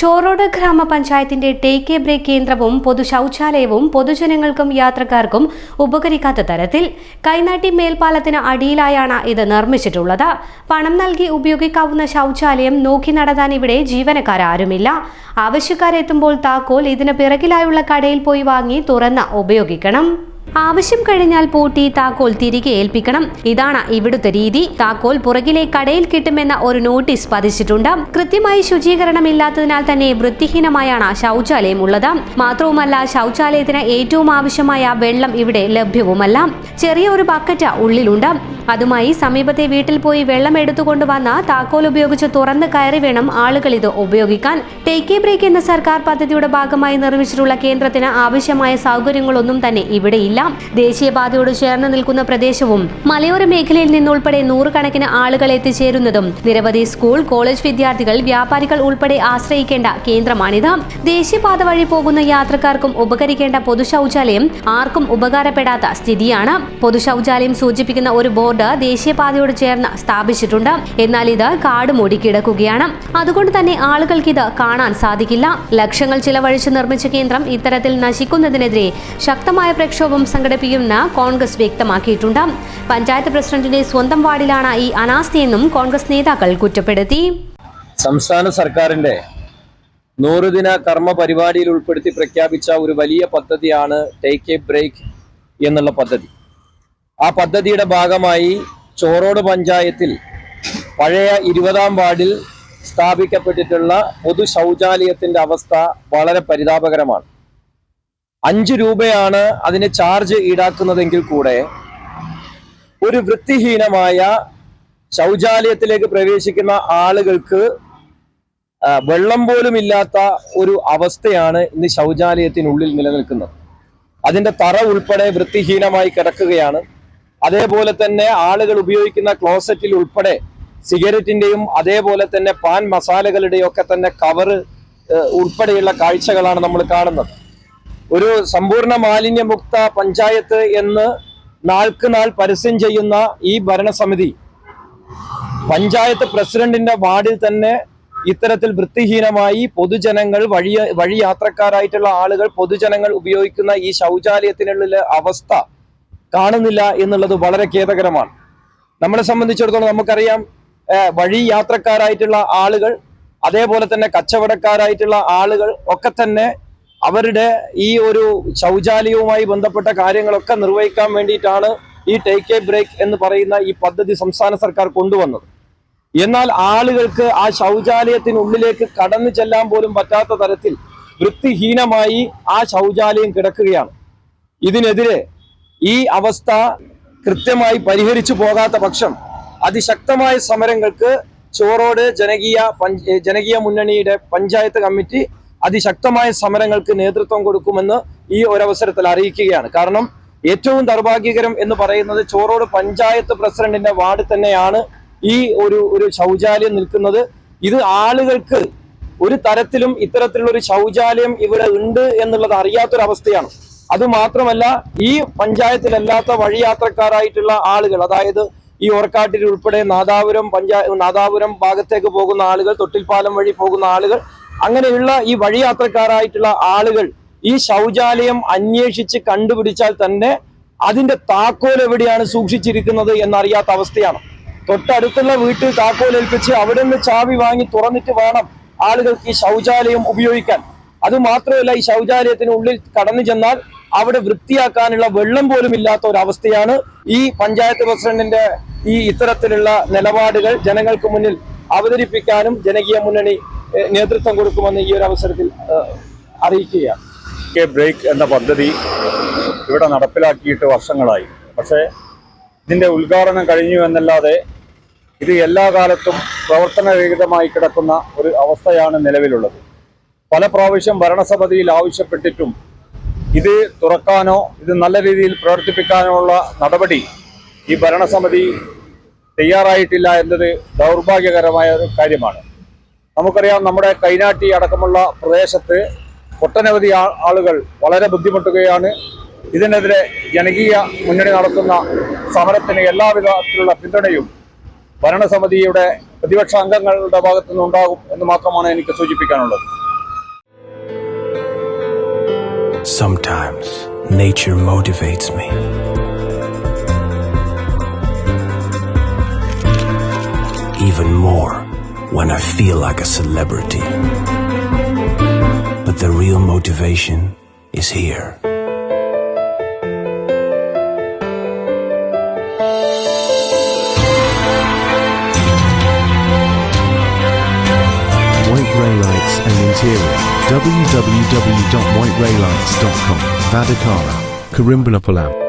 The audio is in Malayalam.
ചോറോട് ഗ്രാമപഞ്ചായത്തിന്റെ ടേക്ക് എ ബ്രേക്ക് കേന്ദ്രവും പൊതു ശൗചാലയവും പൊതുജനങ്ങൾക്കും യാത്രക്കാർക്കും ഉപകരിക്കാത്ത തരത്തിൽ കൈനാട്ടി മേൽപ്പാലത്തിന് അടിയിലായാണ് ഇത് നിർമ്മിച്ചിട്ടുള്ളത്. പണം നൽകി ഉപയോഗിക്കാവുന്ന ശൗചാലയം നോക്കി നടത്താൻ ഇവിടെ ജീവനക്കാരാരുമില്ല. ആവശ്യക്കാരെത്തുമ്പോൾ താക്കോൽ ഇതിന് പിറകിലായുള്ള കടയിൽ പോയി വാങ്ങി തുറന്ന് ഉപയോഗിക്കണം. ആവശ്യം കഴിഞ്ഞാൽ പൂട്ടി താക്കോൽ തിരികെ ഏൽപ്പിക്കണം. ഇതാണ് ഇവിടുത്തെ രീതി. താക്കോൽ പുറകിലെ കടയിൽ കിട്ടുമെന്ന ഒരു നോട്ടീസ് പതിച്ചിട്ടുണ്ട്. കൃത്യമായി ശുചീകരണം ഇല്ലാത്തതിനാൽ തന്നെ വൃത്തിഹീനമായാണ് ശൗചാലയം ഉള്ളത് മാത്രവുമല്ല ശൗചാലയത്തിന് ഏറ്റവും ആവശ്യമായ വെള്ളം ഇവിടെ ലഭ്യവുമല്ല. ചെറിയ ഒരു ബക്കറ്റ് ഉള്ളിലുണ്ട്. അതുമായി സമീപത്തെ വീട്ടിൽ പോയി വെള്ളം എടുത്തുകൊണ്ട് വന്ന താക്കോൽ ഉപയോഗിച്ച് തുറന്ന് കയറി വേണം ആളുകൾ ഇത് ഉപയോഗിക്കാൻ. ടേക്ക് ബ്രേക്ക് എന്ന സർക്കാർ പദ്ധതിയുടെ ഭാഗമായി നിർമ്മിച്ചിട്ടുള്ള കേന്ദ്രത്തിന് ആവശ്യമായ സൗകര്യങ്ങളൊന്നും തന്നെ ഇവിടെയില്ല. ദേശീയപാതയോട് ചേർന്ന് നിൽക്കുന്ന പ്രദേശവും മലയോര മേഖലയിൽ നിന്നുൾപ്പെടെ നൂറുകണക്കിന് ആളുകൾ എത്തിച്ചേരുന്നതും നിരവധി സ്കൂൾ കോളേജ് വിദ്യാർത്ഥികൾ വ്യാപാരികൾ ഉൾപ്പെടെ ആശ്രയിക്കേണ്ട കേന്ദ്രമാണിത്. ദേശീയപാത വഴി പോകുന്ന യാത്രക്കാർക്കും ഉപകരിക്കേണ്ട പൊതു ശൗചാലയം ആർക്കും ഉപകാരപ്പെടാത്ത സ്ഥിതിയാണ്. പൊതു ശൗചാലയം സൂചിപ്പിക്കുന്ന ഒരു ബോർഡ് ദേശീയപാതയോട് ചേർന്ന് സ്ഥാപിച്ചിട്ടുണ്ട്. എന്നാൽ ഇത് കാട് മൂടി കിടക്കുകയാണ് അതുകൊണ്ട് തന്നെ ആളുകൾക്ക് ഇത് കാണാൻ സാധിക്കില്ല. ലക്ഷങ്ങൾ ചിലവഴിച്ച് നിർമ്മിച്ച കേന്ദ്രം ഇത്തരത്തിൽ നശിക്കുന്നതിനെതിരെ ശക്തമായ പ്രക്ഷോഭം സംഘടിപ്പിക്കുമെന്ന് കോൺഗ്രസ് വ്യക്തമാക്കിയിട്ടുണ്ട്. പഞ്ചായത്ത് പ്രസിഡന്റിന്റെ സ്വന്തം വാർഡിലാണ് ഈ അനാസ്ഥയെന്നും കോൺഗ്രസ് നേതാക്കൾ കുറ്റപ്പെടുത്തി. സംസ്ഥാന സർക്കാരിന്റെ നൂറുദിന കർമ്മ പരിപാടിയിൽ ഉൾപ്പെടുത്തി പ്രഖ്യാപിച്ച ഒരു വലിയ പദ്ധതിയാണ് ടേക്ക് എ ബ്രേക്ക് എന്നുള്ള പദ്ധതി. ആ പദ്ധതിയുടെ ഭാഗമായി ചോറോട് പഞ്ചായത്തിൽ പഴയ ഇരുപതാം വാർഡിൽ സ്ഥാപിക്കപ്പെട്ടിട്ടുള്ള പൊതു ശൗചാലയത്തിന്റെ അവസ്ഥ വളരെ പരിതാപകരമാണ്. അഞ്ച് രൂപയാണ് അതിന് ചാർജ് ഈടാക്കുന്നതെങ്കിൽ കൂടെ ഒരു വൃത്തിഹീനമായ ശൗചാലയത്തിലേക്ക് പ്രവേശിക്കുന്ന ആളുകൾക്ക് വെള്ളം പോലും ഇല്ലാത്ത ഒരു അവസ്ഥയാണ് ഇന്ന് ശൗചാലയത്തിനുള്ളിൽ നിലനിൽക്കുന്നത്. അതിന്റെ തറ ഉൾപ്പെടെ വൃത്തിഹീനമായി കിടക്കുകയാണ്. അതേപോലെ തന്നെ ആളുകൾ ഉപയോഗിക്കുന്ന ക്ലോസറ്റിൽ ഉൾപ്പെടെ സിഗരറ്റിന്റെയും അതേപോലെ തന്നെ പാൻ മസാലകളുടെയും ഒക്കെ തന്നെ കവറ് ഉൾപ്പെടെയുള്ള കാഴ്ചകളാണ് നമ്മൾ കാണുന്നത്. ഒരു സമ്പൂർണ മാലിന്യമുക്ത പഞ്ചായത്ത് എന്ന് നാൾക്ക് നാൾ പരസ്യം ചെയ്യുന്ന ഈ ഭരണസമിതി പഞ്ചായത്ത് പ്രസിഡന്റിന്റെ വാർഡിൽ തന്നെ ഇത്തരത്തിൽ വൃത്തിഹീനമായി പൊതുജനങ്ങൾ വഴി വഴി യാത്രക്കാരായിട്ടുള്ള ആളുകൾ പൊതുജനങ്ങൾ ഉപയോഗിക്കുന്ന ഈ ശൗചാലയത്തിനുള്ളിലെ അവസ്ഥ കാണുന്നില്ല എന്നുള്ളത് വളരെ ഖേദകരമാണ്. നമ്മളെ സംബന്ധിച്ചിടത്തോളം നമുക്കറിയാം വഴി യാത്രക്കാരായിട്ടുള്ള ആളുകൾ അതേപോലെ തന്നെ കച്ചവടക്കാരായിട്ടുള്ള ആളുകൾ ഒക്കെ തന്നെ അവരുടെ ഈ ഒരു ശൗചാലയവുമായി ബന്ധപ്പെട്ട കാര്യങ്ങളൊക്കെ നിർവഹിക്കാൻ വേണ്ടിയിട്ടാണ് ഈ ടേക്ക് എ ബ്രേക്ക് എന്ന് പറയുന്ന ഈ പദ്ധതി സംസ്ഥാന സർക്കാർ കൊണ്ടുവന്നത്. എന്നാൽ ആളുകൾക്ക് ആ ശൗചാലയത്തിനുള്ളിലേക്ക് കടന്നു ചെല്ലാൻ പോലും പറ്റാത്ത തരത്തിൽ വൃത്തിഹീനമായി ആ ശൗചാലയം കിടക്കുകയാണ്. ഇതിനെതിരെ ഈ അവസ്ഥ കൃത്യമായി പരിഹരിച്ചു പോകാത്ത പക്ഷം അതിശക്തമായ സമരങ്ങൾക്ക് ചോറോട് ജനകീയ ജനകീയ മുന്നണിയുടെ പഞ്ചായത്ത് കമ്മിറ്റി അതിശക്തമായ സമരങ്ങൾക്ക് നേതൃത്വം കൊടുക്കുമെന്ന് ഈ ഒരവസരത്തിൽ അറിയിക്കുകയാണ്. കാരണം ഏറ്റവും ദൗർഭാഗ്യകരം എന്ന് പറയുന്നത് ചോറോട് പഞ്ചായത്ത് പ്രസിഡന്റിന്റെ വാർഡ് തന്നെയാണ് ഈ ഒരു ഒരു ശൗചാലയം നിൽക്കുന്നത്. ഇത് ആളുകൾക്ക് ഒരു തരത്തിലും ഇത്തരത്തിലുള്ള ഒരു ശൗചാലയം ഇവിടെ ഉണ്ട് എന്നുള്ളത് അറിയാത്തൊരവസ്ഥയാണ്. അത് മാത്രമല്ല ഈ പഞ്ചായത്തിലല്ലാത്ത വഴിയാത്രക്കാരായിട്ടുള്ള ആളുകൾ അതായത് ഈ ഓർക്കാട്ടിൽ ഉൾപ്പെടെ നാദാപുരം പഞ്ചായ നാദാപുരം ഭാഗത്തേക്ക് പോകുന്ന ആളുകൾ തൊട്ടിൽപ്പാലം വഴി പോകുന്ന ആളുകൾ അങ്ങനെയുള്ള ഈ വഴിയാത്രക്കാരായിട്ടുള്ള ആളുകൾ ഈ ശൗചാലയം അന്വേഷിച്ച് കണ്ടുപിടിച്ചാൽ തന്നെ അതിന്റെ താക്കോൽ എവിടെയാണ് സൂക്ഷിച്ചിരിക്കുന്നത് എന്നറിയാത്ത അവസ്ഥയാണ്. തൊട്ടടുത്തുള്ള വീട്ടിൽ താക്കോൽ ഏൽപ്പിച്ച് അവിടെ നിന്ന് ചാവി വാങ്ങി തുറന്നിട്ട് വേണം ആളുകൾക്ക് ഈ ശൗചാലയം ഉപയോഗിക്കാൻ. അത് മാത്രമല്ല ഈ ശൗചാലയത്തിനുള്ളിൽ കടന്നു ചെന്നാൽ അവിടെ വൃത്തിയാക്കാനുള്ള വെള്ളം പോലും ഇല്ലാത്ത ഒരു അവസ്ഥയാണ് ഈ പഞ്ചായത്ത് പ്രസിഡന്റിന്റെ ഈ ഇത്തരത്തിലുള്ള നിലപാടുകൾ ജനങ്ങൾക്ക് മുന്നിൽ അവതരിപ്പിക്കാനും ജനകീയ മുന്നണി നേതൃത്വം കൊടുക്കുമെന്ന് ഈ ഒരു അവസരത്തിൽ അറിയിക്കുകയാണ്. കെ ബ്രേക്ക് എന്ന പദ്ധതി ഇവിടെ നടപ്പിലാക്കിയിട്ട് വർഷങ്ങളായി. പക്ഷേ ഇതിന്റെ ഉദ്ഘാടനം കഴിഞ്ഞു എന്നല്ലാതെ ഇത് എല്ലാ കാലത്തും പ്രവർത്തനരഹിതമായി കിടക്കുന്ന ഒരു അവസ്ഥയാണ് നിലവിലുള്ളത്. പല പ്രാവശ്യം ഭരണസമിതിയിൽ ആവശ്യപ്പെട്ടിട്ടും ഇത് തുറക്കാനോ ഇത് നല്ല രീതിയിൽ പ്രവർത്തിപ്പിക്കാനോ ഉള്ള നടപടി ഈ ഭരണസമിതി തയ്യാറായിട്ടില്ല എന്നത് ദൗർഭാഗ്യകരമായ ഒരു കാര്യമാണ്. നമുക്കറിയാം നമ്മുടെ കൈനാട്ടി അടക്കമുള്ള പ്രദേശത്ത് ഒട്ടനവധി ആളുകൾ വളരെ ബുദ്ധിമുട്ടുകയാണ്. ഇതിനെതിരെ ജനകീയ മുന്നണി നടത്തുന്ന സമരത്തിന് എല്ലാവിധത്തിലുള്ള പിന്തുണയും ഭരണസമിതിയുടെ പ്രതിപക്ഷ അംഗങ്ങളുടെ ഭാഗത്തുനിന്നുണ്ടാകും എന്ന് മാത്രമാണ് എനിക്ക് സൂചിപ്പിക്കാനുള്ളത്. Sometimes nature motivates me. Even more when I feel like a celebrity. But the real motivation is here. Raylights and Interior. www.whiteraylights.com. Vadakara, Karimbalapallam.